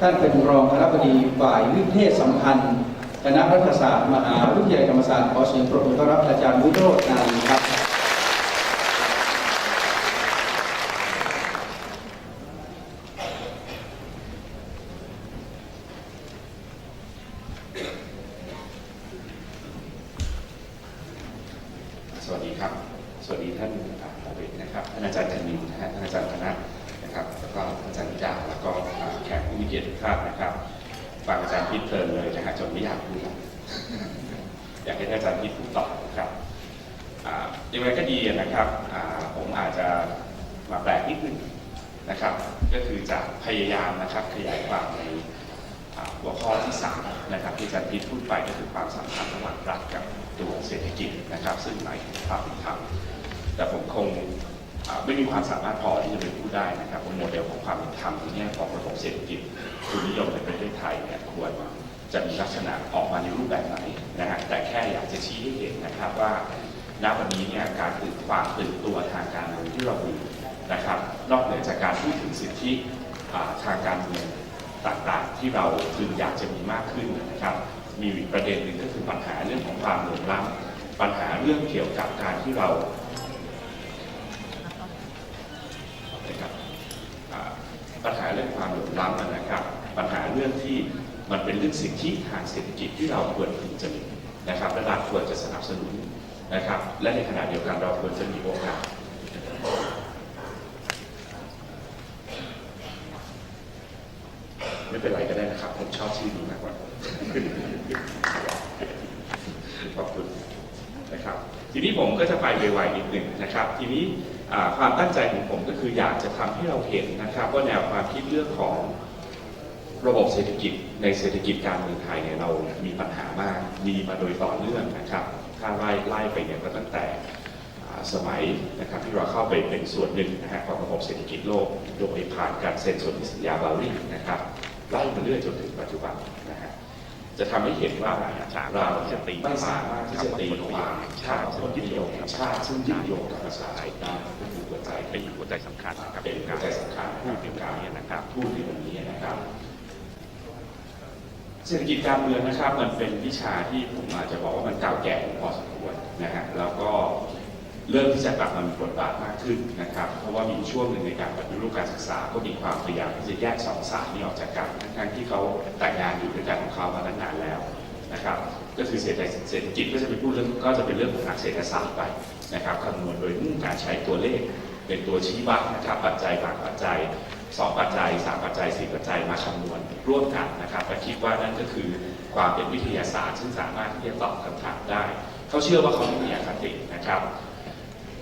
ท่านเป็นรองคณะบดีฝ่ายวิเทศสัมพันธ์ คณะรัฐศาสตร์ มหาวิทยาลัยธรรมศาสตร์ขอเสียงปรบมือต้อนรับอาจารย์วิโรจน์นานครับ สวัสดีครับ สวัสดีท่านอาจารย์นะครับ ท่านอาจารย์ธนินนะฮะท่านอาจารย์ธนัทนะครับ แล้วก็ท่านอาจารย์นิดาแล้วก็อ่าแขกผู้มีเกียรติทุกท่านนะครับฟังอาจารย์พิษเพลินเลยนะฮะจนไม่อยากพูดแล้ว อยากให้ท่านอาจารย์พิษพูดต่อนะครับอ่าอย่างไรก็ดีนะครับอ่าผมอาจจะมาแปลกนิดนึงนะครับ ก็คือจะพยายามนะครับขยายความใน อ่าหัวข้อที่3นะครับที่อาจารย์พีทพูดไปก็คือความสัมพันธ์ระหว่างรัฐกับตัวเศรษฐกิจนะครับ ซึ่งหมายถึงความเป็นธรรมแต่ผม คงไม่มีความสามารถพอที่จะไปพูดได้นะครับว่าโมเดลของความเป็นธรรมในแง่ของระบบเศรษฐกิจคุณนิยมในประเทศไทยเนี่ยควรจะมีลักษณะออกมาในรูปแบบไหนนะฮะแต่แค่อยากจะชี้ให้เห็นนะครับว่าณวันนี้เนี่ยการตื่นความตื่นตัวทางการเมืองที่เรามีนะครับ นอกเหนือจากการพูดถึงสิทธิทางการเมืองต่างๆ ที่เราพึงอยากจะมีมากขึ้นนะครับ มีอีกประเด็นหนึ่งก็คือปัญหาเรื่องของความเหลื่อมล้ำปัญหาเรื่องเกี่ยวกับการที่เรา ปัญหาเรื่องความเหลื่อมล้ำนะครับ ปัญหาเรื่องที่มันเป็นเรื่องสิทธิทางเศรษฐกิจที่เราควรพึงจะมีนะครับและรัฐควรจะสนับสนุนนะครับ และในขณะเดียวกันเราควรจะมีโอกาสไม่เป็นไรก็ได้นะครับ ผมชอบชื่อนี้มากกว่าขอบคุณนะครับ ทีนี้ผมก็จะไปไวๆนิดหนึ่งนะครับ ทีนี้ ความตั้งใจของผมก็คืออยากจะทำให้เราเห็นนะครับ ว่าแนวความคิดเรื่องของระบบเศรษฐกิจในเศรษฐกิจการเมืองไทยเนี่ยเรามีปัญหามากมีมาโดยต่อเนื่องนะครับ ถ้าไล่ไล่ไปเนี่ยก็ตั้งแต่สมัยนะครับที่เราเข้าไปเป็นส่วนหนึ่งนะฮะของระบบเศรษฐกิจโลกโดยผ่านการเซ็นสนธิสัญญาบาลีนะครับไล่มาเรื่อยจนถึงปัจจุบันนะฮะ จะทำให้เห็นว่าเราจะตีไม่สามารถที่จะตีความชาติคนยึดโยงกับชาติซึ่งยึดโยงกับภาษาไทยได้ก็คือหัวใจเป็นหัวใจสำคัญนะครับเป็นหัวใจสำคัญพูดในวันนี้นะครับพูดในวันนี้นะครับเศรษฐกิจการเมืองนะครับมันเป็นวิชาที่ผมอาจจะบอกว่ามันเก่าแก่พอสมควรนะฮะแล้วก็ เริ่มที่จะกลับมามีบทบาทมากขึ้นนะครับ เพราะว่ามีช่วงหนึ่งในการปฏิรูปการศึกษาก็มีความพยายามที่จะแยกสองสายนี้ออกจากกันทั้งๆที่เขาแต่งงานอยู่ด้วยกันของเขามาตั้งนานแล้วนะครับ ก็คือเศรษฐกิจเศรษฐกิจก็จะเป็นพูดเรื่องก็จะเป็นเรื่องของนักเศรษฐศาสตร์ไปนะครับคำนวณโดยมุ่งการใช้ตัวเลข เป็นตัวชี้วัดนะครับปัจจัยบางปัจจัยสองปัจจัยสามปัจจัยสี่ปัจจัยมาคำนวณร่วมกันนะครับและคิดว่านั่นก็คือความเป็นวิทยาศาสตร์ ซึ่งสามารถที่จะตอบคำถามได้ เขาเชื่อว่าเขาไม่มีอคตินะครับ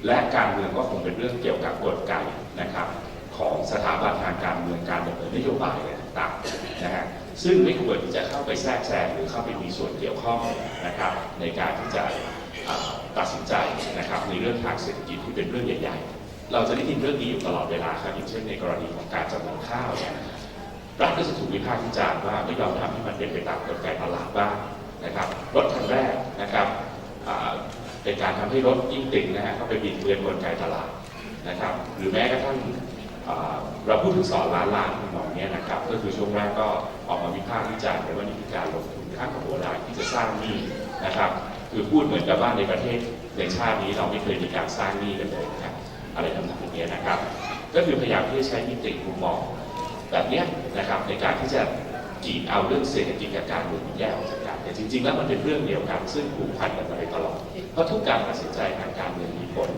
และการเมืองก็คงเป็นเรื่องเกี่ยวกับกลไกนะครับ ของสถาบันทางการเมืองการดำเนินนโยบายอะไรต่างๆนะฮะซึ่งไม่ควรที่จะเข้าไปแทรกแซงหรือเข้าไปมีส่วนเกี่ยวข้องนะครับ ในการที่จะตัดสินใจนะครับในเรื่องทางเศรษฐกิจที่เป็นเรื่องใหญ่ ๆ เราจะได้ยินเรื่องนี้อยู่ตลอดเวลาครับอย่างเช่นในกรณีของการจำนำข้าวเนี่ยรัฐก็จะถูกวิพากษ์วิจารณ์ว่าไม่ยอมทำให้มันเป็นไปตามกลไกตลาดบ้างนะครับรถคันแรก เป็นการทำให้รถยิ่งติดนะฮะก็ไปบิดเบือนกลไกตลาดนะครับ หรือแม้กระทั่งเราพูดถึงสอนล้านล้านหมอเนี้ยนะครับ ก็คือช่วงแรกก็ออกมาวิพากษ์วิจารณ์ว่านี่คือการลงทุนข้างกับโบราณที่จะสร้างหนี้นะครับ คือพูดเหมือนกับว่าในประเทศในชาตินี้เราไม่เคยมีการสร้างหนี้กันเลยนะครับอะไรทำนองนี้นะครับ ก็คือพยายามที่จะใช้มิติมุมมองแบบเนี้ยนะครับในการที่จะจีบเอาเรื่องเศรษฐกิจกับการเมืองแยกออกจาก แต่จริง ๆ แล้วมันเป็นเรื่องเดียวกันซึ่งผูกพันกันมาโดยตลอด เพราะทุกการตัดสินใจทางการเมืองมีผล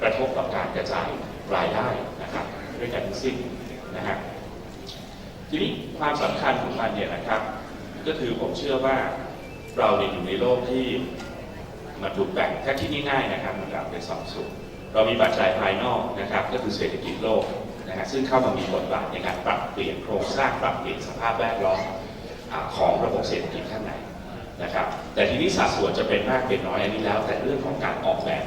กระทบต่อการกระจายรายได้นะครับด้วยกันทั้งสิ้นนะฮะทีนี้ความสำคัญของมันเนี่ยนะครับ ก็คือผมเชื่อว่าเราเนี่ยอยู่ในโลกที่มันถูกแบ่งถ้าคิดง่ายๆนะครับมันแบ่งเป็นสองส่วนเรามีปัจจัยภายนอกนะครับ ก็คือเศรษฐกิจโลกนะฮะซึ่งเข้ามามีบทบาทในการปรับเปลี่ยนโครงสร้างปรับเปลี่ยนสภาพแวดล้อมของระบบเศรษฐกิจข้างใน นะครับแต่ทีนี้สัดส่วนจะเป็นมากเป็นน้อยอันนี้แล้ว แต่เรื่องของการออกแบบ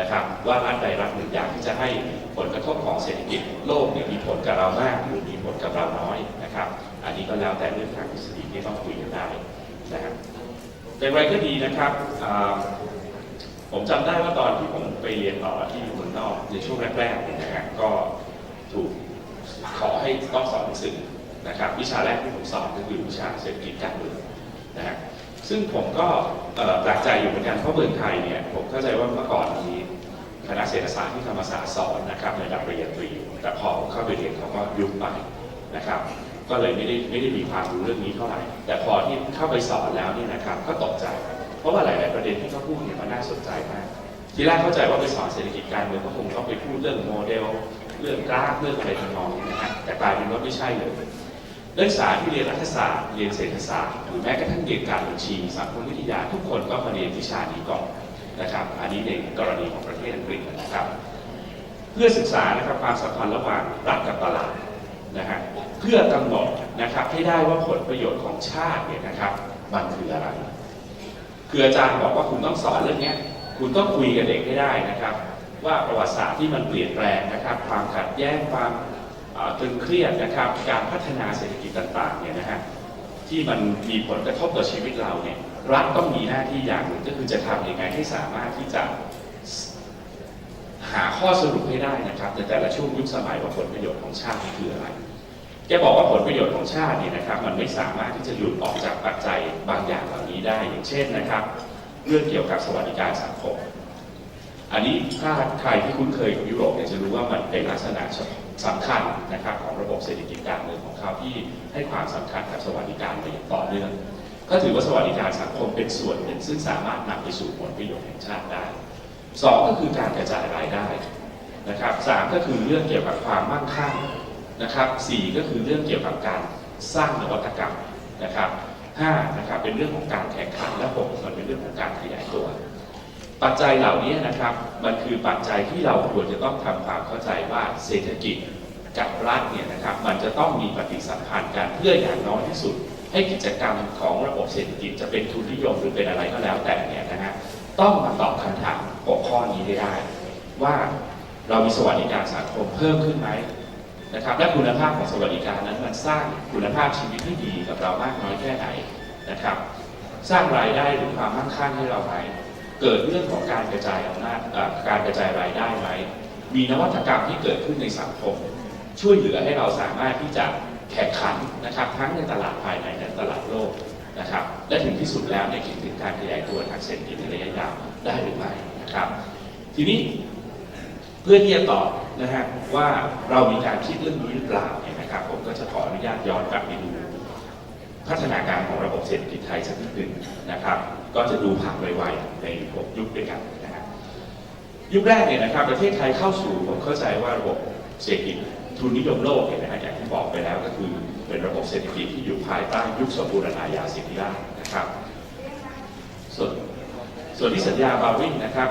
นะครับ ว่ารัฐใดรัฐหนึ่งอยากที่จะให้ผลกระทบของเศรษฐกิจโลกเนี่ยมีผลกับเรามากหรือมีผลกับเราน้อยนะครับ อันนี้ก็แล้วแต่เรื่องทางทฤษฎีที่ต้องคุยกันได้นะครับอย่ไรก็ดีนะครับผมจำได้ว่าตอนที่ผมไปเรียนต่อที่เมืองนอกในช่วงแรกๆเนี่ยนะฮะก็ถูกขอให้ต้องสอนหนังสือนะครับ วิชาแรกที่ผมสอนก็คือวิชาเศรษฐกิจการเมืองนะฮะ ซึ่งผมก็แปลกใจอยู่เหมือนกันเพราะเมืองไทยเนี่ยผมเข้าใจว่าเมื่อก่อนมีคณะเศรษฐศาสตร์ที่ธรรมศาสตร์สอนนะครับในระดับปริญญาตรีแต่พอผมเข้าไปเรียนเขาก็ยุบไปนะครับก็เลยไม่ได้ไม่ได้มีความรู้เรื่องนี้เท่าไหร่ แต่พอที่เข้าไปสอนแล้วเนี่ยนะครับก็ตกใจ เพราะว่าหลาย ๆ ประเด็นที่เขาพูดเนี่ยมันน่าสนใจมาก ทีแรกเข้าใจว่าไปสอนเศรษฐกิจการเมืองก็คงต้องไปพูดเรื่องโมเดล เรื่องกราฟเรื่องอะไรทำนองนี้นะฮะแต่กลายเป็นว่าไม่ใช่เลย นักศึกษาที่เรียนรัฐศาสตร์เรียนเศรษฐศาสตร์หรือแม้กระทั่งเรียนการบัญชีสังคมวิทยาทุกคนก็มาเรียนวิชานี้ก่อนนะครับ อันนี้ในกรณีของประเทศอังกฤษนะครับ เพื่อศึกษานะครับความสัมพันธ์ระหว่างรัฐกับตลาดนะฮะเพื่อกำหนดนะครับให้ได้ว่าผลประโยชน์ของชาติเนี่ยนะครับมันคืออะไรคืออาจารย์บอกว่าคุณต้องสอนเรื่องนี้คุณต้องคุยกับเด็กให้ได้นะครับ ว่าประวัติศาสตร์ที่มันเปลี่ยนแปลงนะครับ ความขัดแย้งความ ตึงเครียดนะครับการพัฒนาเศรษฐกิจต่างๆเนี่ยนะฮะที่มันมีผลกระทบต่อชีวิตเราเนี่ยรัฐต้องมีหน้าที่อย่างหนึ่งก็คือจะทำยังไงให้สามารถที่จะหาข้อสรุปให้ได้นะครับในแต่ละช่วงยุคสมัยว่าผลประโยชน์ของชาติคืออะไรแกบอกว่าผลประโยชน์ของชาติเนี่ยนะครับ มันไม่สามารถที่จะหลุดออกจากปัจจัยบางอย่างเหล่านี้ได้อย่างเช่นนะครับ เรื่องเกี่ยวกับสวัสดิการสังคม อันนี้ถ้าใครที่คุ้นเคยกับยุโรปเนี่ยจะรู้ว่ามันเป็นลักษณะ สำคัญนะครับของระบบเศรษฐกิจการเมืองของเขาที่ให้ความสำคัญกับสวัสดิการมาอย่างต่อเนื่องก็ถือว่าสวัสดิการสังคมเป็นส่วนหนึ่งซึ่งสามารถนำไปสู่ผลประโยชน์แห่งชาติได้สองก็คือการกระจายรายได้นะครับสามก็คือเรื่องเกี่ยวกับความมั่งคั่งนะครับสี่ก็คือเรื่องเกี่ยวกับการสร้างนวัตกรรมนะครับห้านะครับเป็นเรื่องของการแข่งขันและหกมันเป็นเรื่องของการขยายตัว ปัจจัยเหล่านี้นะครับ มันคือปัจจัยที่เราควรจะต้องทำความเข้าใจว่าเศรษฐกิจกับรัฐเนี่ยนะครับ มันจะต้องมีปฏิสัมพันธ์กันเพื่ออย่างน้อยที่สุด ให้กิจกรรมของระบบเศรษฐกิจจะเป็นทุนนิยมหรือเป็นอะไรก็แล้วแต่เนี่ยนะฮะต้องมาตอบคำถามหัวข้อนี้ได้ ว่าเรามีสวัสดิการสังคมเพิ่มขึ้นไหมนะครับ และคุณภาพของสวัสดิการนั้นมันสร้างคุณภาพชีวิตที่ดีกับเรามากน้อยแค่ไหนนะครับ สร้างรายได้หรือความมั่งคั่งให้เราไหม เกิดเรื่องของการกระจายอำนาจการกระจายรายได้ไหมมีนวัตกรรมที่เกิดขึ้นในสังคม ช่วยเหลือให้เราสามารถที่จะแข่งขันนะครับทั้งในตลาดภายในและตลาดโลกนะครับ และถึงที่สุดแล้วในคิดถึงการขยายตัวทางเศรษฐกิจในระยะยาวได้หรือไม่นะครับ ทีนี้เพื่อที่จะตอบนะฮะว่าเรามีการคิดเรื่องนี้หรือเปล่าเนี่ยนะครับผมก็จะขออนุญาตย้อนกลับไปดูพัฒนาการของระบบเศรษฐกิจไทยสักนิดหนึ่งนะครับ ก็จะดูผ่านไวๆในหกยุคด้วยกันนะฮะยุคแรกเนี่ยนะครับประเทศไทยเข้าสู่ผมเข้าใจว่าระบบเศรษฐกิจทุนนิยมโลกเนี่ยนะฮะอย่างที่บอกไปแล้วก็คือเป็นระบบเศรษฐกิจที่อยู่ภายใต้ยุคสมบูรณาญาสิทธิราชนะครับ ส่วนส่วนที่สัญญาบาวินนะครับ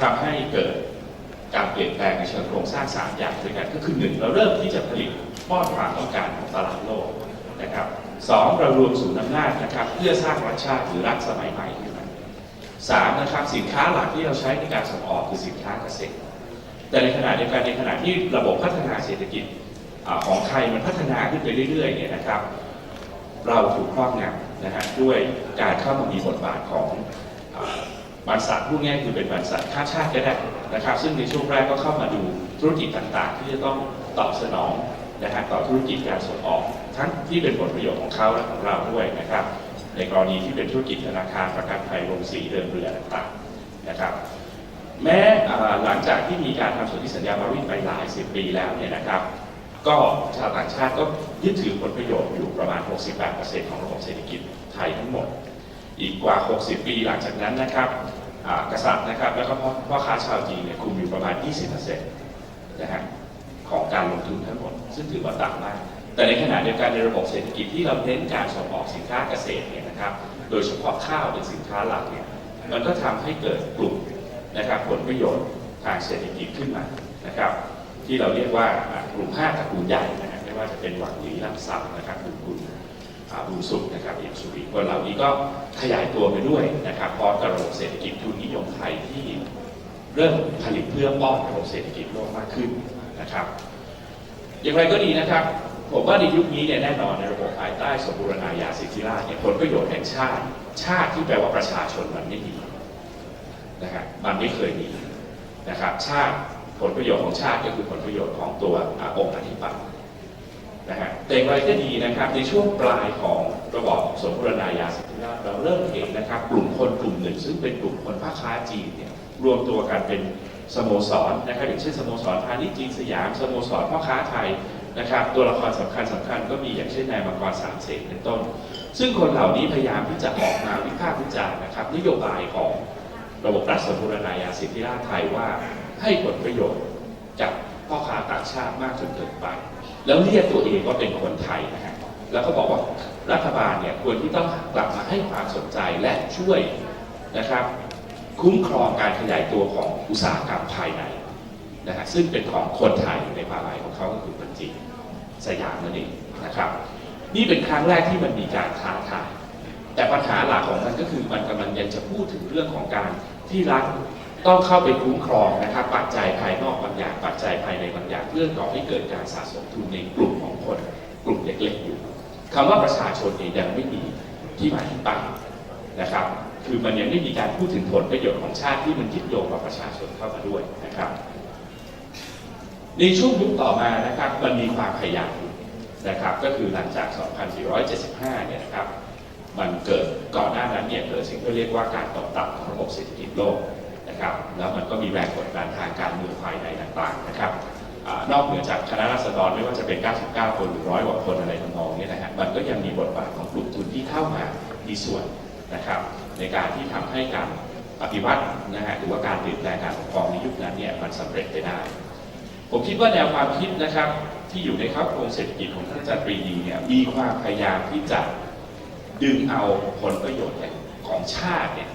ทำให้เกิดการเปลี่ยนแปลงในเชิงโครงสร้างสามอย่างด้วยกันก็คือหนึ่งเราเริ่มที่จะผลิตป้อนความต้องการของตลาดโลกนะครับ สองเรารวมศูนย์อำนาจนะครับเพื่อสร้างรัฐชาติหรือรัฐสมัยใหม่ขึ้นมาสามนะครับสินค้าหลักที่เราใช้ในการส่งออกคือสินค้าเกษตร แต่ในขณะเดียวกันในขณะที่ระบบพัฒนาเศรษฐกิจของไทยมันพัฒนาขึ้นไปเรื่อยๆเนี่ยนะครับ เราถูกครอบงำนะฮะด้วยการเข้ามามีบทบาทของอบริษัทพูดง่ายคือเป็นบริษัทข้าชาติก็ได้นะครับ ซึ่งในช่วงแรกก็เข้ามาดูธุรกิจต่างๆ ที่จะต้องตอบสนอง นะฮะต่อธุรกิจการส่งออก ทั้งที่เป็นผลประโยชน์ของเขาและของเราด้วยนะครับในกรณีที่เป็นธุรกิจธนาคารประกันภัยโรงสีเดินเรือต่างๆนะครับแม้อ่าหลังจากที่มีการทำสนธิสัญญามาวินไปหลายสิบปีแล้วเนี่ยนะครับ ก็ชาวต่างชาติก็ยึดถือผลประโยชน์อยู่ประมาณ 68%ของระบบเศรษฐกิจไทยทั้งหมด อีกกว่า 60 ปีหลังจากนั้นนะครับอ่ากษัตริย์นะครับแล้วก็พ่อพ่อค้าชาวจีนเนี่ยคุมอยู่ประมาณ 20%นะฮะ ของการลงทุนทั้งหมด ซึ่งถือว่าต่ำมาก แต่ในขณะเดียวกันในระบบเศรษฐกิจที่เราเน้นการส่งออกสินค้าเกษตรเนี่ยนะครับ โดยเฉพาะข้าวเป็นสินค้าหลักเนี่ยมันก็ทำให้เกิดกลุ่มนะครับผลประโยชน์ทางเศรษฐกิจขึ้นมานะครับ ที่เราเรียกว่ากลุ่มห้าตระกูลใหญ่นะฮะไม่ว่าจะเป็นหวังหลีลำซับนะครับบุญคุณอ่าบุญสุขนะครับอย่างสุริคนเหล่านี้ก็ขยายตัวไปด้วยนะครับพร้อมกับระบบเศรษฐกิจทุนนิยมไทยที่เริ่มผลิตเพื่อป้อนระบบเศรษฐกิจโลกมากขึ้น นะครับ อย่างไรก็ดีนะครับ ผมว่าในยุคนี้เนี่ยแน่นอนในระบบภายใต้สมบูรณาญาสิทธิราชเนี่ยผลประโยชน์แห่งชาติ ชาติที่แปลว่าประชาชนมันไม่มีนะฮะมันไม่เคยมีนะครับ ชาติผลประโยชน์ของชาติก็คือผลประโยชน์ของตัวอองค์อธิปัตย์นะฮะแต่อย่างไรก็ดีนะครับในช่วงปลายของระบอบสมบูรณาญาสิทธิราชเราเริ่มเห็นนะครับ กลุ่มคนกลุ่มหนึ่ง ซึ่งเป็นกลุ่มคนภาคค้าจีนเนี่ยรวมตัวกันเป็น สโมสรนะครับอย่างเช่นสโมสรพาณิชย์จีนสยามสโมสรพ่อค้าไทยนะครับตัวละครสำคัญสำคัญก็มีอย่างเช่นนายมังกรสามเสนเป็นต้น ซึ่งคนเหล่านี้พยายามที่จะออกมาวิพากษ์วิจารณ์นะครับนโยบายของระบบรัฐสมบูรณาญาสิทธิราชไทยว่าให้ผลประโยชน์จากพ่อค้าต่างชาติมากจนเกินไป แล้วเรียกตัวเองว่าเป็นคนไทยนะฮะแล้วก็บอกว่ารัฐบาลเนี่ยควรที่ต้องกลับมาให้ความสนใจและช่วยนะครับ คุ้มครองการขยายตัวของอุตสาหกรรมภายในนะฮะซึ่งเป็นของคนไทยในภาลัยของเขาก็คือคนจีสยามนั่นเองนะครับ นี่เป็นครั้งแรกที่มันมีการท้าทายแต่ปัญหาหลักของมันก็คือมันกำลังยังจะพูดถึงเรื่องของการที่รัฐต้องเข้าไปคุ้มครองนะครับปัจจัยภายนอกบางอย่างปัจจัยภายในบางอย่างเพื่อก่อให้เกิดการสะสมทุนในกลุ่มของคนกลุ่มเล็กๆอยู่คำว่าประชาชนเนี่ยยังไม่มีที่มาที่ไปนะครับ คือมันยังไม่มีการพูดถึงผลประโยชน์ของชาติที่มันยึดโยงกับประชาชนเข้ามาด้วยนะครับ ในช่วงยุคต่อมานะครับมันมีความพยายามนะครับก็คือหลังจาก 2475 เนี่ยนะครับมันเกิดก่อนหน้านั้นเนี่ยเกิดสิ่งที่เรียกว่าการตกต่ำของระบบเศรษฐกิจโลกนะครับแล้วมันก็มีแรงกดดันทางการเมืองภายในต่างๆนะครับอนอกเหนือจากคณะรัษฎรไม่ว่าจะเป็น 99 คนหรือร้อยกว่าคนอะไรทำนองเนี้นะฮะมันก็ยังมีบทบาทของกลุ่มทุนที่เข้ามามีส่วนนะครับ ในการที่ทำให้การปฏิวัตินะฮะหรือว่าการเปลี่ยนแปลงการปกครองในยุคนั้นเนี่ยมันสำเร็จไปได้ ผมคิดว่าแนวความคิดนะครับที่อยู่ในครอบครัวเศรษฐกิจของท่านอาจารย์ปรีดีเนี่ยมีความพยายามที่จะดึงเอาผลประโยชน์ของชาติเนี่ย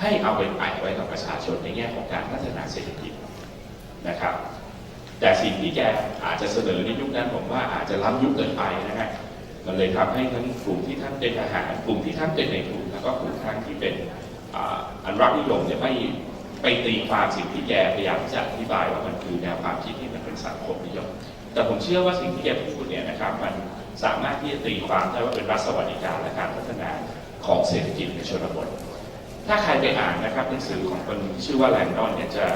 ให้เอาไปแปะไว้กับประชาชนในแง่ของการพัฒนาเศรษฐกิจนะครับ แต่สิ่งที่แกอาจจะเสนอในยุคนั้นผมว่าอาจจะล้ำยุคเกินไปนะฮะมันเลยทำให้ทั้งกลุ่มที่ท่านเป็นทหารกลุ่มที่ท่านเป็นในทุน แล้วก็กลุ่มท่านที่เป็นอันรักนิยมเนี่ยไม่ไปตีความสิ่งที่แกพยายามจะอธิบายว่ามันคือแนวความคิดที่มันเป็นสังคมนิยม แต่ผมเชื่อว่าสิ่งที่แกพูดเนี่ยนะครับมันสามารถที่จะตีความได้ว่าเป็นรัฐสวัสดิการและการพัฒนาของเศรษฐกิจในชนบท ถ้าใครไปอ่านนะครับหนังสือของคนชื่อว่าแลนดอนเนี่ยจะ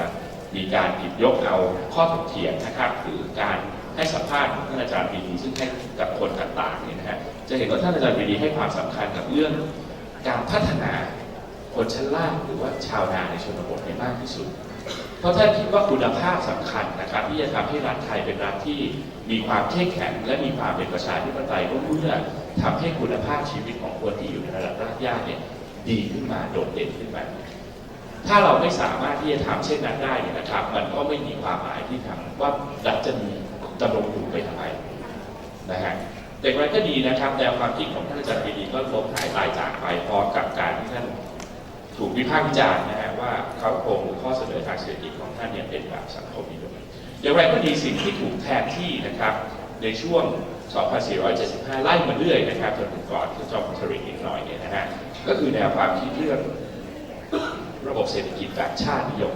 มีการหยิบยกเอาข้อถกเถียงนะครับหรือการให้สัมภาษณ์ของท่านอาจารย์ปีดีซึ่งให้กับคนต่างๆเนี่ยนะฮะจะเห็นว่าท่านอาจารย์ปีดีให้ความสำคัญกับเรื่อง การพัฒนาคนชั้นล่างหรือว่าชาวนาในชนบทให้มากที่สุด เพราะท่านคิดว่าคุณภาพสำคัญนะครับ ที่จะทำให้รัฐไทยเป็นรัฐที่มีความเข้มแข็ง และมีความเป็นประชาธิปไตยก็เมื่อทำให้คุณภาพชีวิตของคนที่อยู่ในระดับรากหญ้าเนี่ยดีขึ้นมาโดดเด่นขึ้นมาถ้าเราไม่สามารถที่จะทำเช่นนั้นได้เนี่ยนะครับ มันก็ไม่มีความหมายที่ทำว่ารัฐจะมีดำรงอยู่ไปทำไมนะฮะ แต่อย่างไรก็ดีนะครับแนวความคิดของท่านอาจารย์ปรีดีก็ล้มหายตายจากไปพร้อมกับการที่ท่านถูกวิพากษ์วิจารณ์นะฮะว่าเขาโคงหรือข้อเสนอทางเศรษฐกิจของท่านเนี่ยเป็นแบบสังคมนิยมอย่างไรก็ดีสิ่งที่ถูกแทนที่นะครับในช่วง 2475 ไล่มาเรื่อยนะครับจนถึงก่อนที่จอมพลสฤษดิ์อีกหน่อยเนี่ยนะฮะก็คือแนวความคิดเรื่องระบบเศรษฐกิจแบบชาตินิยม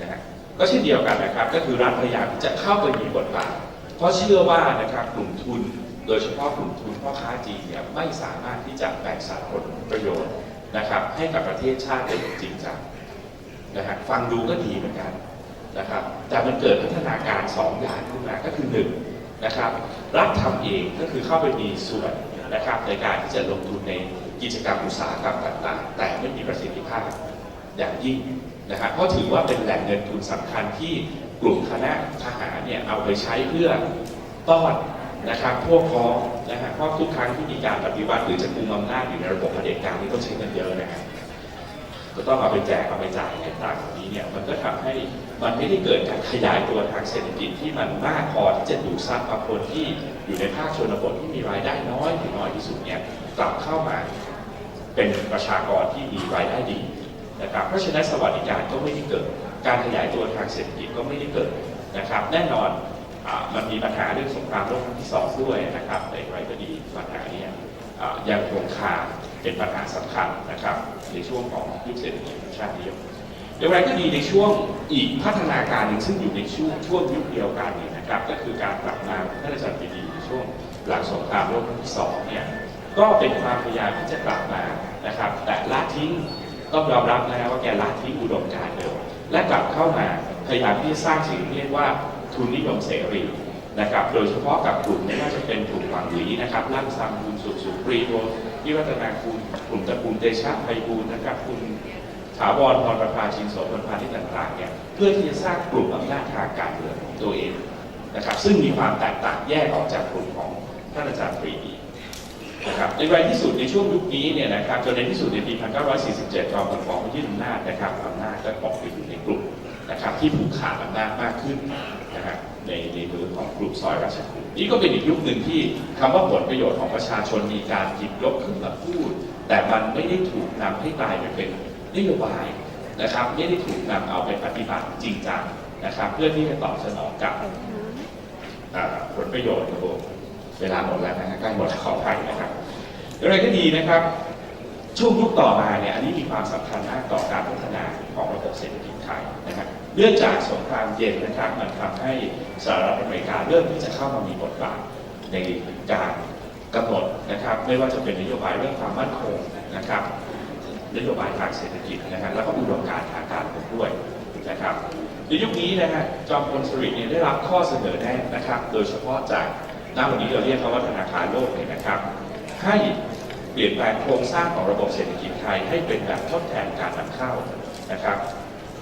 นะฮะก็เช่นเดียวกันนะครับ ก็คือรัฐพยายามที่จะเข้าไปมีบทบาท เพราะเชื่อว่านะครับกลุ่มทุน โดยเฉพาะกลุ่มทุนพ่อค้าจีนเนี่ยไม่สามารถที่จะแบ่งสรรผลประโยชน์นะครับ ให้กับประเทศชาติได้องจริงจังนะฮะฟังดูก็ดีเหมือนกันนะครับ แต่มันเกิดพัฒนาการสองอย่างขึ้นมาก็คือหนึ่งนะครับรัฐทำเองก็คือเข้าไปมีส่วนนะครับในการที่จะลงทุนในกิจกรรมอุตสาหกรรมต่างๆ แต่ไม่มีประสิทธิภาพอย่างยิ่งนะครับเพราะถือว่าเป็นแหล่งเงินทุนสำคัญที่ กลุ่มคณะทหารเนี่ยเอาไปใช้เพื่อต้อนนะครับพวกพ้องนะฮะเพราะทุกครั้งที่มีการปฏิวัติหรือจะกุมอำนาจอยู่ในระบบเผด็จการนี่ต้องใช้เงินเยอะนะครับก็ต้องเอาไปแจกเอาไปจ่ายต่างๆเหล่านี้เนี่ยมันก็ทำให้มันไม่ได้เกิดการขยายตัวทางเศรษฐกิจที่มันมากพอที่จะดูดซับเอาคนที่อยู่ในภาคชนบทที่มีรายได้น้อยถึงน้อยที่สุดเนี่ยกลับเข้ามาเป็นประชากรที่มีรายได้ดีนะครับเพราะฉะนั้นสวัสดิการก็ไม่ได้เกิด การขยายตัวทางเศรษฐกิจก็ไม่ได้เกิดนะครับ แน่นอนอมันมีปัญหาเรื่องสงครามโลกครั้งที่สองด้วยนะครับแต่อย่างไรก็ดีปัญหาเนี้ยังคงคาเป็นปัญหาสำคัญนะครับในช่วงของยุคเศรษฐกิจชาตินิยมอย่างไรก็ดีในช่วงอีกพัฒนาการหนึ่งซึ่งอยู่ในช่วงช่วงยุคเดียวกันนี่นะครับ ก็คือการกลับมาของท่านอาจารย์ปีดีในช่วงหลังสงครามโลกครั้งที่สองเนี่ยก็เป็นความพยายามที่จะกลับมานะครับ แต่ละทิ้งต้องยอมรับนะครับว่าแกละทิ้งอุดมการณ์เดิม และกลับเข้ามาพยายามที่จะสร้างสิ่งที่เรียกว่าทุนนิยมเสรีนะครับ โดยเฉพาะกับกลุ่มไม่ว่าจะเป็นกลุ่มหวังหลีนะครับลั่นซัมคุณสุสุปรีโรที่วัฒนาคุณกลุ่มตระกูลเตชะไพบูลนะครับคุณถาวรพรประภาชินโสพลพาที่ต่างๆเนี่ยเพื่อที่จะสร้างกลุ่มอำนาจทางการเมืองของตัวเองนะครับซึ่งมีความแตกต่างแยกออกจากกลุ่มของท่านอาจารย์ปรีดีนะครับในวัยที่สุดในช่วงยุคนี้เนี่ยนะครับจนในที่สุดในปี 1947 จอมพลปอยื่นอำนาจนะครับอำนาจก็ตกปอยู่ในะครับที่ผูกขาดอำนาจมากขึ้นนะครับในในมือของกลุ่มซอยราชกุลนี่ก็เป็นอีกยุคหนึ่งที่คำว่าผลประโยชน์ของประชาชนมีการหยิบยกขึ้นมาพูด แต่มันไม่ได้ถูกนำให้กลายไปเป็นนโยบายนะครับ ไม่ได้ถูกนำเอาไปปฏิบัติจริงจังนะครับ เพื่อที่จะตอบสนองกับผลประโยชน์ครับผมเวลาหมดแล้วนะฮะใกล้หมดแล้วขออภัยนะครับอย่างไรก็ดีนะครับ ช่วงยุคต่อมาเนี่ยอันนี้มีความสำคัญมากต่อการพัฒนาของระบบเศรษฐกิจ ไทยนะครับเนื่องจากสงครามเย็นนะครับมันทำให้สหรัฐอเมริกาเริ่มที่จะเข้ามามีบทบาทในการกำหนดนะครับไม่ว่าจะเป็นนโยบายเรื่องความมั่นคงนะครับนโยบายทางเศรษฐกิจนะครับแล้วก็อุดมการณ์ทางการเมืองด้วยนะครับในยุคนี้นะฮะจอมพลสฤษดิ์เนี่ยได้รับข้อเสนอแนะนะครับ โดยเฉพาะจากณวันนี้เราเรียกเขาว่าธนาคารโลกเนี่ยนะครับ ให้เปลี่ยนแปลงโครงสร้างของระบบเศรษฐกิจไทยให้เป็นแบบทดแทนการนำเข้านะครับ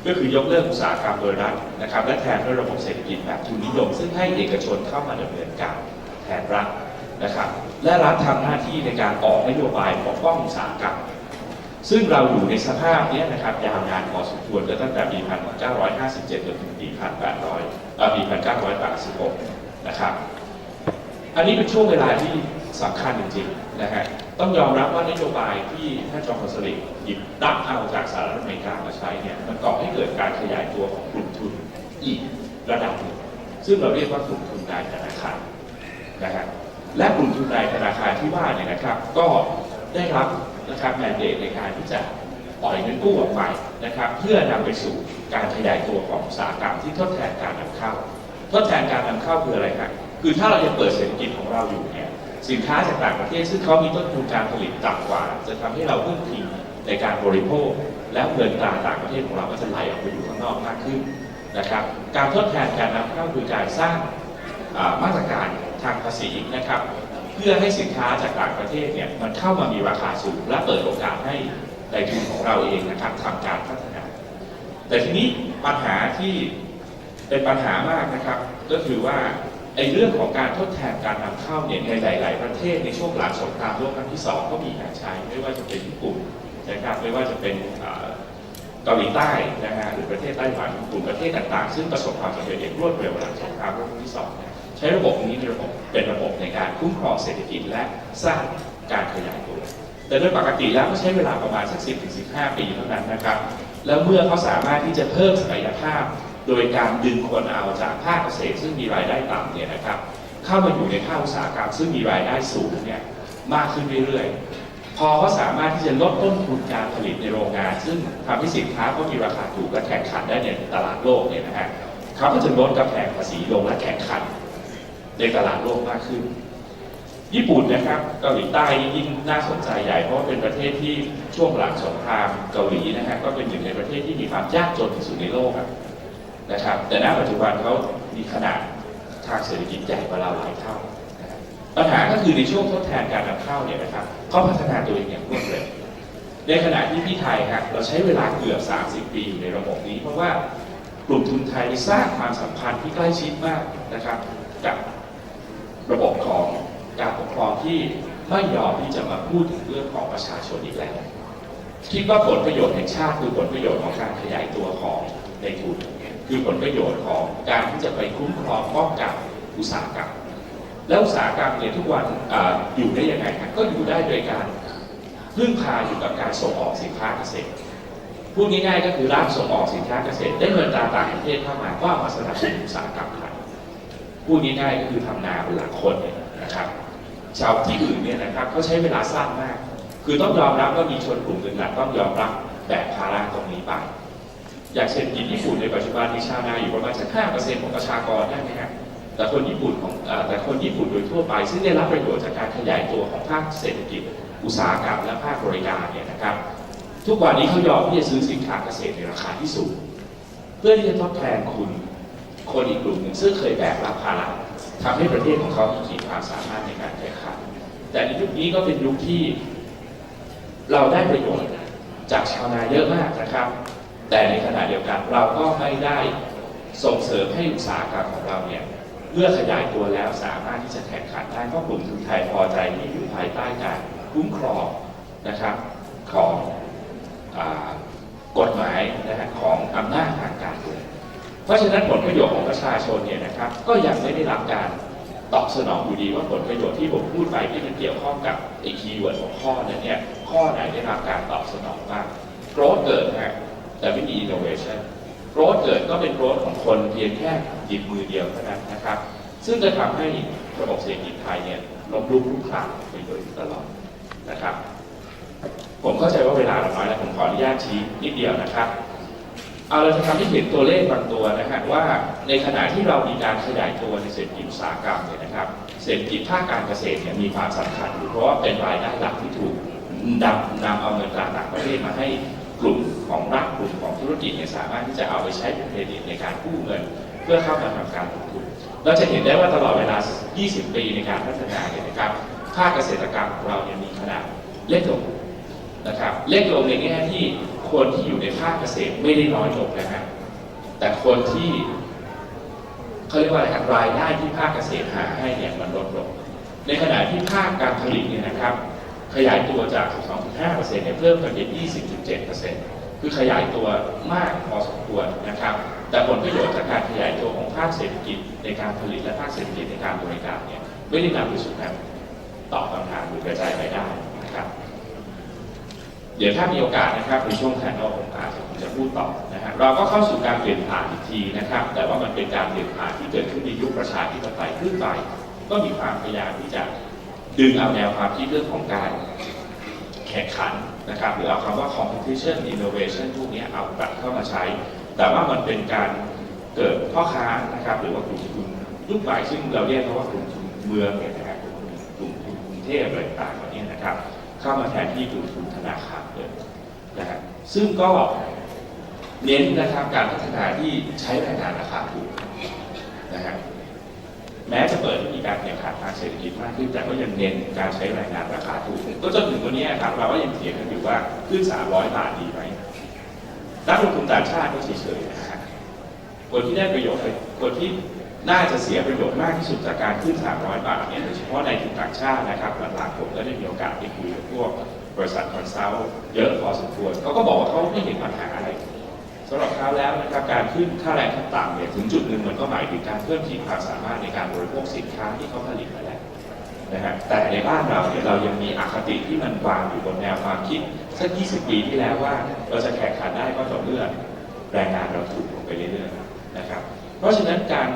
ก็คือยกเลิกอุตสาหกรรมโดยรัฐนะครับ และแทนด้วยระบบเศรษฐกิจแบบทุนนิยม ซึ่งให้เอกชนเข้ามาดำเนินการแทนรัฐนะครับ และรัฐทำหน้าที่ในการออกนโยบายปกป้องอุตสาหกรรม ซึ่งเราอยู่ในสภาพนี้นะครับยาวนานพอสมควรก็ตั้งแต่ปี 1957 จนถึงปี 1800เอ่อปี 1986 นะครับ อันนี้เป็นช่วงเวลาที่สำคัญจริงๆนะฮะ ต้องยอมรับว่านโยบายที่ท่านจอมพลสฤษดิ์หยิบรับเอาจากสหรัฐอเมริกามาใช้เนี่ยมันก่อให้เกิดการขยายตัวของกลุ่มทุนอีกระดับหนึ่งซึ่งเราเรียกว่ากลุ่มทุนนายธนาคารนะฮะและกลุ่มทุนนายธนาคารที่ว่าเนี่ยนะครับ ก็ได้รับนะครับแมนเดตในการที่จะปล่อยเงินกู้ออกไปนะครับ เพื่อนำไปสู่การขยายตัวของอุตสาหกรรมที่ทดแทนการนำเข้า ทดแทนการนำเข้าคืออะไรครับคือถ้าเรายังเปิดเศรษฐกิจของเราอยู่เนี่ย สินค้าจากต่างประเทศซึ่งเขามีต้นทุนการผลิตต่ำกว่า จะทำให้เราพึ่งพิงในการบริโภค แล้วเงินตราต่างประเทศของเราก็จะไหลออกไปอยู่ข้างนอกมากขึ้นนะครับ การทดแทนการนำเข้าคือการสร้างมาตรการทางภาษีนะครับ เพื่อให้สินค้าจากต่างประเทศเนี่ยมันเข้ามามีราคาสูง และเปิดโอกาสให้ในทุนของเราเองนะครับทำการพัฒนา แต่ทีนี้ปัญหาที่เป็นปัญหามากนะครับ ก็คือว่า ไอ้เรื่องของการทดแทนการนำเข้าเนี่ยในหลาย ๆ ประเทศในช่วงหลังสงครามโลกครั้งที่สองก็มีการใช้ไม่ว่าจะเป็นญี่ปุ่นนะครับไม่ว่าจะเป็นเกาหลีใต้นะฮะหรือประเทศไต้หวันกลุ่มประเทศต่างๆ ซึ่งประสบความสำเร็จอย่างรวดเร็วหลังสงครามโลกครั้งที่สองใช้ระบบนี้เป็นระบบเป็นระบบในการคุ้มครองเศรษฐกิจและสร้างการขยายตัวแต่โดยปกติแล้วก็ใช้เวลาประมาณสัก 10ถึง15 ปีเท่านั้นนะครับ แล้วเมื่อเขาสามารถที่จะเพิ่มศักยภาพ โดยการดึงคนเอาจากภาคเกษตรซึ่งมีรายได้ต่ำเนี่ยนะครับเข้ามาอยู่ในภาคอุตสาหกรรมซึ่งมีรายได้สูงเนี่ยมากขึ้นเรื่อยๆ พอเขาสามารถที่จะลดต้นทุนการผลิตในโรงงาน ซึ่งทำให้สินค้าเขามีราคาถูกและแข่งขันได้ในตลาดโลกเนี่ยนะฮะเขาก็จะลดกำแพงภาษีลงและแข่งขันในตลาดโลกมากขึ้น ญี่ปุ่นนะครับเกาหลีใต้ยิ่งน่าสนใจใหญ่เพราะเป็นประเทศที่ช่วงหลังสงครามเกาหลีนะฮะก็เป็นหนึ่งในประเทศที่มีความยากจนที่สุดในโลกอะ นะครับ แต่ณปัจจุบันเขามีขนาดทางเศรษฐกิจใหญ่กว่าเราหลายเท่าปัญหาก็คือในช่วงทดแทนการนำเข้าเนี่ยนะครับเขาพัฒนาตัวเองอย่างรวดเร็วในขณะที่ที่ไทยครับเราใช้เวลาเกือบ 30 ปีอยู่ในระบบนี้ เพราะว่ากลุ่มทุนไทยสร้างความสัมพันธ์ที่ใกล้ชิดมากนะครับ กับระบบของการปกครองที่ไม่ยอมที่จะมาพูดถึงเรื่องของประชาชนอีกแล้วคิดว่าผลประโยชน์แห่งชาติคือผลประโยชน์ของการขยายตัวของในทุน คือผลประโยชน์ของการที่จะไปคุ้มครองป้องกันอุตสาหกรรม แล้วอุตสาหกรรมเนี่ยทุกวันออยู่ได้ยังไงครับก็อยู่ได้โดยการพึ่งพาอยู่กับการส่งออกสินค้าเกษตรพูดง่ายๆก็คือร้านส่งออกสินค้าเกษตร ได้เงินตราต่างประเทศเข้ามาก็เอามาสนับสนุนอุตสาหกรรมไทยพูดง่ายๆก็คือทำนาเป็นหลักคนเนี่ยนะครับ ชาวที่อื่นเนี่ยนะครับเขาใช้เวลาสั้นมาก คือต้องยอมรับว่ามีชนกลุ่มหนึ่งนะต้องยอมรับแบกภาระตรงนี้ไป อย่างเช่นญี่ปุ่นในปัจจุบันมีชาวนาอยู่ประมาณสักห้าเปอร์เซ็นต์ของประชากรได้ไหมครับแต่คนญี่ปุ่นของแต่คนญี่ปุ่นโดยทั่วไป ซึ่งได้รับประโยชน์จากการขยายตัวของภาคเศรษฐกิจ อุตสาหกรรมและภาคบริการเนี่ยนะครับทุกวันนี้เขายอมที่จะซื้อสินค้าเกษตรในราคาที่สูง เพื่อที่จะทดแทนคุณคนอีกกลุ่มหนึ่งซึ่งเคยแบกรับภาระทำให้ประเทศของเขามีขีดความสามารถในการแข่งขันแต่ในยุคนี้ก็เป็นยุคที่เราได้ประโยชน์จากชาวนาเยอะมากนะครับ แต่ในขณะเดียวกันเราก็ไม่ได้ส่งเสริมให้อุตสาหกรรมของเราเนี่ยเมื่อขยายตัวแล้วสามารถที่จะแข่งขันได้เพราะกลุ่มทุนไทยพอใจที่อยู่ภายใต้การคุ้มครองนะครับของอกฎหมายนะฮะของอำนาจทางการเมืองเพราะฉะนั้นผลประโยชน์ของประชาชนเนี่ยนะครับก็ยังไม่ได้รับการตอบสนองอยู่ดีว่าผลประโยชน์ที่ผมพูดไปที่มันเกี่ยวข้องกับไอ้คีย์เวิร์ดของข้อนั้นเนี่ยข้อไหนได้รับการตอบสนองบ้างโกรธเกิดนะฮะ แต่ไม่มี innovation โกรธเกิดก็เป็นโกรธของคนเพียงแค่หยิบมือเดียวเท่านั้นนะครับ ซึ่งจะทำให้ระบบเศรษฐกิจไทยเนี่ยล้มลุกคลุกคลานไปโดยตลอดนะครับ ผมเข้าใจว่าเวลาเราน้อยแล้วผมขออนุญาตชี้นิดเดียวนะครับเอาเราจะทำให้เห็นตัวเลขบางตัวนะฮะว่าในขณะที่เรามีการขยายตัวในเศรษฐกิจอุตสาหกรรมเนี่ยนะครับ เศรษฐกิจภาคการเกษตรเนี่ยมีความสำคัญอยู่เพราะว่าเป็นรายได้หลักที่ถูกนำนำเอาเงินจากต่างประเทศมาให้ กลุ่มของรัฐกลุ่มของธุรกิจเนี่ยสามารถที่จะเอาไปใช้เป็นเครดิตในการกู้เงิน เพื่อเข้ามาทำการลงทุนเราจะเห็นได้ว่าตลอดเวลา 20 ปีในการพัฒนาเนี่ยนะครับภาคเกษตรกรรมของเราเนี่ยมีขนาดเล็กลงนะครับเล็กลงในแง่ที่คนที่อยู่ในภาคเกษตรไม่ได้น้อยลงนะฮะแต่คนที่เขาเรียกว่าอะไรครับรายได้ที่ภาคเกษตรหาให้เนี่ยมันลดลง ในขณะที่ภาคการผลิตเนี่ยนะครับ ขยายตัวจาก 12.5%เนี่ยเพิ่มเป็น 20.7%คือขยายตัวมากพอสมควรนะครับ แต่ผลประโยชน์จากการขยายตัวของภาคเศรษฐกิจในการผลิตและภาคเศรษฐกิจในการบริการเนี่ยไม่ได้นำไปสู่การตอบคำถามหรือกระจายรายได้นะครับ เดี๋ยวถ้ามีโอกาสนะครับในช่วงแผนเราผมอาจจะจะพูดต่อนะฮะเราก็เข้าสู่การเปลี่ยนผ่านอีกทีนะครับ แต่ว่ามันเป็นการเปลี่ยนผ่านที่เกิดขึ้นในยุคประชาธิปไตยขึ้นไปก็มีความพยายามที่จะ ดึงเอาแนวความคิดเรื่องของการแข่งขันนะครับหรือเอาคำว่า competition innovation พวกนี้เอากลับเข้ามาใช้ แต่ว่ามันเป็นการเกิดพ่อค้านะครับหรือว่ากลุ่มทุนยุคใหม่ซึ่งเราเรียกเขาว่ากลุ่มทุนเมืองเนี่ยนะครับกลุ่มทุนกลุ่มทุนกรุงเทพอะไรต่างๆเหล่านี้นะครับ เข้ามาแทนที่กลุ่มทุนธนาคารเลยนะฮะซึ่งก็เน้นนะครับการพัฒนาที่ใช้แรงงานราคาถูกนะฮะ แม้จะเปิดมีการแข่งขันทางเศรษฐกิจมากขึ้นแต่ก็ยังเน้นการใช้แรงงานราคาถูกก็จนถึงวันนี้ครับเราก็ยังเถียงกันอยู่ว่าขึ้น 300 บาทดีไหมนักลงทุนต่างชาติก็เฉยๆนะฮะคนที่ได้ประโยชน์คนที่น่าจะเสียประโยชน์มากที่สุดจากการขึ้น 300 บาทเนี่ยโดยเฉพาะในทุนต่างชาตินะครับหลังๆผมก็ได้มีโอกาสไปคุยกับพวกบริษัทคอนซัลท์เยอะพอสมควรเขาก็บอกว่าเขาไม่เห็นปัญหาอะไร สำหรับเขาแล้วนะครับการขึ้นค่าแรงขั้นต่ำเนี่ยถึงจุดหนึ่งมันก็หมายถึงการเพิ่มขีดความสามารถในการบริโภคสินค้าที่เขาผลิตมาแล้วนะฮะแต่ในบ้านเราเนี่ยเรายังมีอคติที่มันวางอยู่บนแนวความคิดสัก 20 ปีที่แล้วว่าเราจะแข่งขันได้ก็ต่อเมื่อแรงงานเราถูกลงไปเรื่อยๆนะครับ เพราะฉะนั้นการ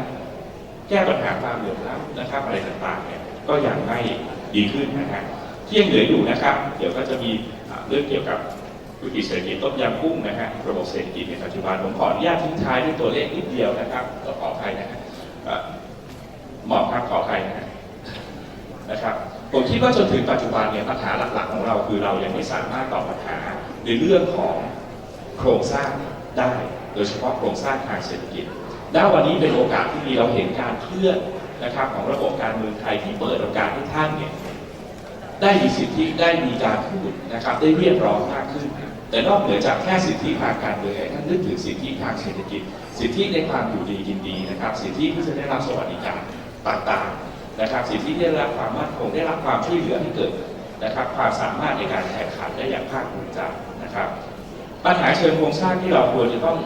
แก้ปัญหาความเหลื่อมล้ำนะครับอะไรต่างๆเนี่ยก็ยังไม่ดีขึ้นนะฮะที่ยังเหลืออยู่นะครับ เดี๋ยวก็จะมีเรื่องเกี่ยวกับ วิกฤตเศรษฐกิจต้มยำกุ้งนะฮะระบบเศรษฐกิจในปัจจุบันผมขออนุญาตทิ้งท้ายด้วยตัวเลขนิดเดียวนะครับก็ขออภัยนะฮะหมอบครับขออภัยนะฮะนะครับผมคิดว่าจนถึงปัจจุบันเนี่ยปัญหาหลักๆของเราคือเรายังไม่สามารถตอบปัญหาในเรื่องของโครงสร้างได้ โดยเฉพาะโครงสร้างทางเศรษฐกิจณวันนี้เป็นโอกาสที่ดีเราเห็นการเคลื่อนนะครับของระบบการเมืองไทยที่เปิดโอกาสให้ท่านเนี่ยได้มีสิทธิได้มีการพูดนะครับได้เรียกร้องมากขึ้น แต่นอกเหนือจากแค่สิทธิทางการเมืองท่านนึกถึงสิทธิทางเศรษฐกิจ สิทธิในความอยู่ดีกินดีนะครับ สิทธิที่จะได้รับสวัสดิการต่างๆนะครับ สิทธิที่ได้รับความมั่นคงได้รับความช่วยเหลือให้เกิดนะครับ ความสามารถในการแข่งขันได้อย่างภาคภูมิใจนะครับ ปัญหาเชิงโครงสร้างที่เราควรจะต้อง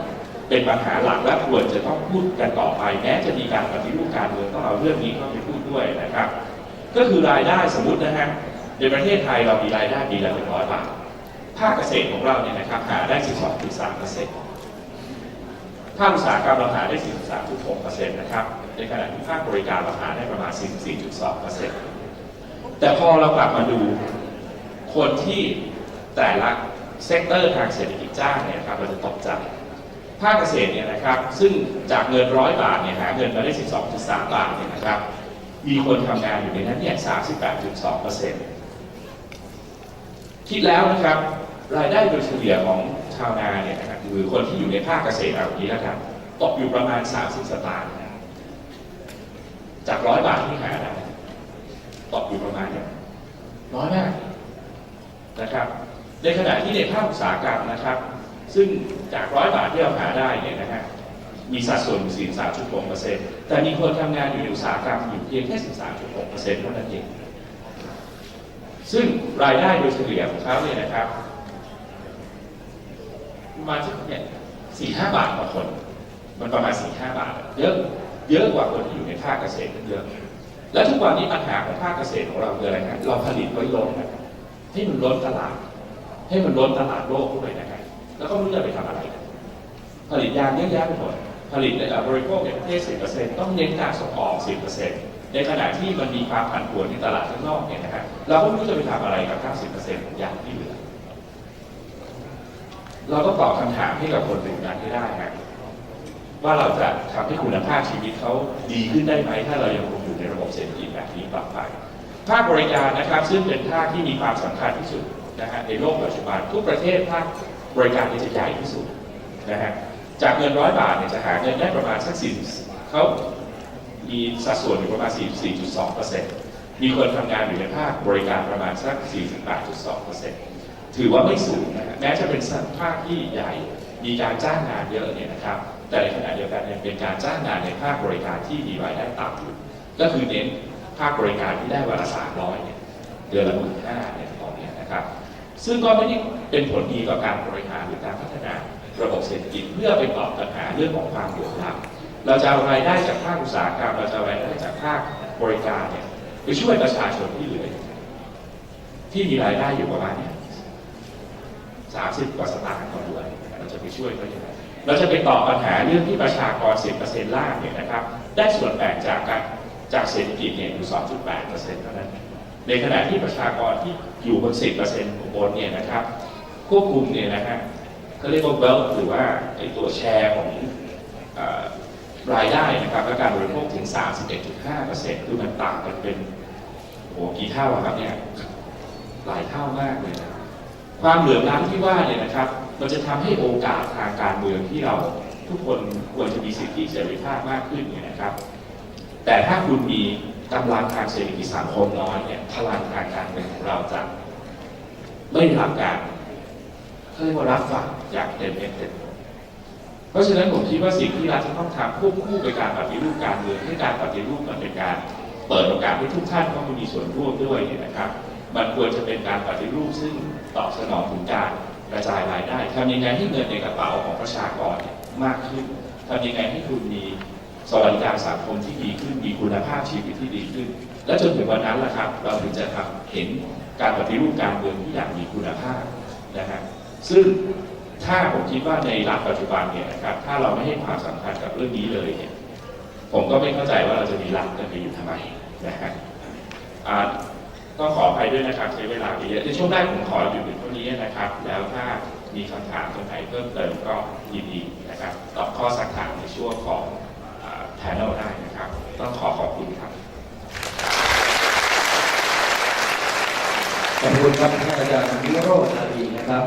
เป็นปัญหาหลักและควรจะต้องพูดกันต่อไปแม้จะมีการปฏิรูปการเมืองต้องเอาเรื่องนี้เข้าไปพูดด้วยนะครับ ก็คือรายได้สมมตินะฮะในประเทศไทยเรามีรายได้ปีละหนึ่งร้อยบาทาคเกษตรของเราเนี่ยนะครับหาได้ 12.3เปอร์เซ็นต์ภาคอุตสาหกรรมเราหาได้ 43.6เปอร์เซ็นต์นะครับ ในขณะที่ภาคบริการเราหาได้ประมาณ 44.2เปอร์เซ็นต์แต่พอเรากลับมาดูคนที่แต่ละเซกเตอร์ทางเศรษฐกิจจ้างเนี่ยนะครับเราจะตกใจภาคเกษตรเนี่ยนะครับ ซึ่งจากเงินร้อยบาทเนี่ยหาเงินมาได้ 12.3 บาทเนี่ยนะครับ มีคนทำงานอยู่ในนั้นเนี่ย38.2เปอร์เซ็นต์คิดแล้วนะครับ รายได้โดยเฉลี่ยของชาวนาเนี่ยนะครับหรือคนที่อยู่ในภาคเกษตรเอาอย่างนี้แล้วกันตกอยู่ประมาณ 30 สตางค์นะจากร้อยบาทที่หาได้ตกอยู่ประมาณเนี่ยน้อยมากนะครับ ในขณะที่ในภาคอุตสาหกรรมนะครับ ซึ่งจากร้อยบาทที่เราหาได้เนี่ยนะฮะมีสัดส่วนอยู่ 43.6เปอร์เซ็นต์แต่มีคนทำงานอยู่ในอุตสาหกรรมอยู่เพียงแค่ 13.6เปอร์เซ็นต์เท่านั้นเองซึ่งรายได้โดยเฉลี่ยของเขาเนี่ยนะครับ มาณสักเนี่ยสี่ห้าบาทต่อคน มันประมาณสี่ห้าบาท เยอะเยอะกว่าคนที่อยู่ในภาคเกษตรเยอะและทุกวันนี้ปัญหาของภาคเกษตรของเราคืออะไรครับเราผลิตไว้ล้นนะครับให้มันล้นตลาด ให้มันล้นตลาดโลกด้วยนะครับแล้วก็ไม่รู้จะไปทำอะไร ผลิตยางเยอะแยะไปหมดผลิตในบริโภคในประเทศ10%ต้องเน้นการส่งออก 10%ในขณะที่มันมีความผันผวนในตลาดข้างนอกเนี่ยนะฮะเราก็ไม่รู้จะไปทำอะไรกับ 90%ของยางที่เหลือ เราก็ตอบคำถามให้กับคนกลุ่มนั้นให้ได้ครับว่าเราจะทำให้คุณภาพชีวิตเขาดีขึ้นได้ไหมถ้าเรายังคงอยู่ในระบบเศรษฐกิจแบบนี้ต่อไปภาคบริการนะครับ ซึ่งเป็นภาคที่มีความสำคัญที่สุดนะฮะในโลกปัจจุบันทุกประเทศภาคบริการนี่จะใหญ่ที่สุดนะฮะจากเงินร้อยบาทเนี่ยจะหาเงินได้ประมาณสักสี่เขามีสัดส่วนอยู่ประมาณ 44.2เปอร์เซ็นต์มีคนทำงานอยู่ในภาคบริการประมาณสัก 48.2เปอร์เซ็นต์ ถือว่าไม่สูงนะแม้จะเป็นภาคที่ใหญ่ มีการจ้างงานเยอะเนี่ยนะครับ แต่ในขณะเดียวกันเนี่ยเป็นการจ้างงานในภาคบริการที่มีรายได้ต่ำอยู่ก็คือเน้นภาคบริการที่ได้วันละสามร้อยเนี่ยเดือนละหมื่นห้าเนี่ยตรงนี้นะครับ ซึ่งก็ไม่ได้เป็นผลดีต่อการบริหารหรือการพัฒนาระบบเศรษฐกิจเพื่อไปตอบปัญหาเรื่องของความเหลื่อมล้ำเราจะเอารายได้จากภาคอุตสาหกรรมเราจะเอารายได้จากภาคบริการเนี่ยไปช่วยประชาชนที่เหลือ ที่มีรายได้อยู่ประมาณเนี้ ยสามสิบกว่าสตางค์ต่อเดือนเราจะไปช่วยเขาอย่างไรเราจะไปตอบปัญหาเรื่องที่ประชากร 10%ล่างเนี่ยนะครับได้ส่วนแบ่งจากการจากเศรษฐกิจเนี่ยอยู่ 2.8%เท่านั้น ในขณะที่ประชากรที่อยู่บน 10%บนเนี่ยนะครับควบคุมเนี่ยนะฮะเขาเรียกว่า wealth หรือว่าไอ้ตัวแชร์ของรายได้นะครับและการบริโภคถึง 31.5%คือมันต่างกันเป็นโอ้โหกี่เท่าครับเนี่ยหลายเท่ามากเลยนะ ความเหลื่อมล้ำที่ว่าเนี่ยนะครับ มันจะทำให้โอกาสทางการเมืองที่เราทุกคนควรจะมีสิทธิเสรีภาพมากขึ้นเนี่ยนะครับ แต่ถ้าคุณมีกำลังทางเศรษฐกิจสังคมน้อยเนี่ยพลังทางการเมืองของเราจะไม่รับการเขารียกว่ารับฟังอย่างเต็มเม็ดเต็มเพราะฉะนั้นผมคิดว่าสิ่งที่รัฐจะต้องทำควบคู่ไปการปฏิรูปการเมืองให้การปฏิรูปมันเป็นการเปิดโอกาสให้ทุกท่านเข้ามามีส่วนร่วมด้วยนะครับ มันควรจะเป็นการปฏิรูปซึ่งตอบสนองถึงการกระจายรายได้ทำยังไงให้เงินในกระเป๋าของประชากรเนี่ยมากขึ้นทำยังไงให้คุณมีสวัสดิการสังคมที่ดีขึ้น มีคุณภาพชีวิตที่ดีขึ้น และจนถึงวันนั้นแหละครับ เราถึงจะทำเห็นการปฏิรูปการเมืองที่อย่างมีคุณภาพนะฮะซึ่งถ้าผมคิดว่าในรัฐปัจจุบันเนี่ยนะครับถ้าเราไม่ให้ความสำคัญกับเรื่องนี้เลยเนี่ยผมก็ไม่เข้าใจว่าเราจะมีรัฐกันไปอยู่ทำไมนะฮะ ต้องขออภัยด้วยนะครับใช้เวลาไปเยอะในช่วงแรกผมขออยู่เท่านี้นะครับ แล้วถ้ามีคำถามตรงไหนเพิ่มเติมก็ยินดีนะครับตอบข้อสักถามในช่วงของแพนลได้นะครับ ต้องขอขอบคุณครับขอบคุณครับท่านอาจารย์วิโรจน์อารีนะครับ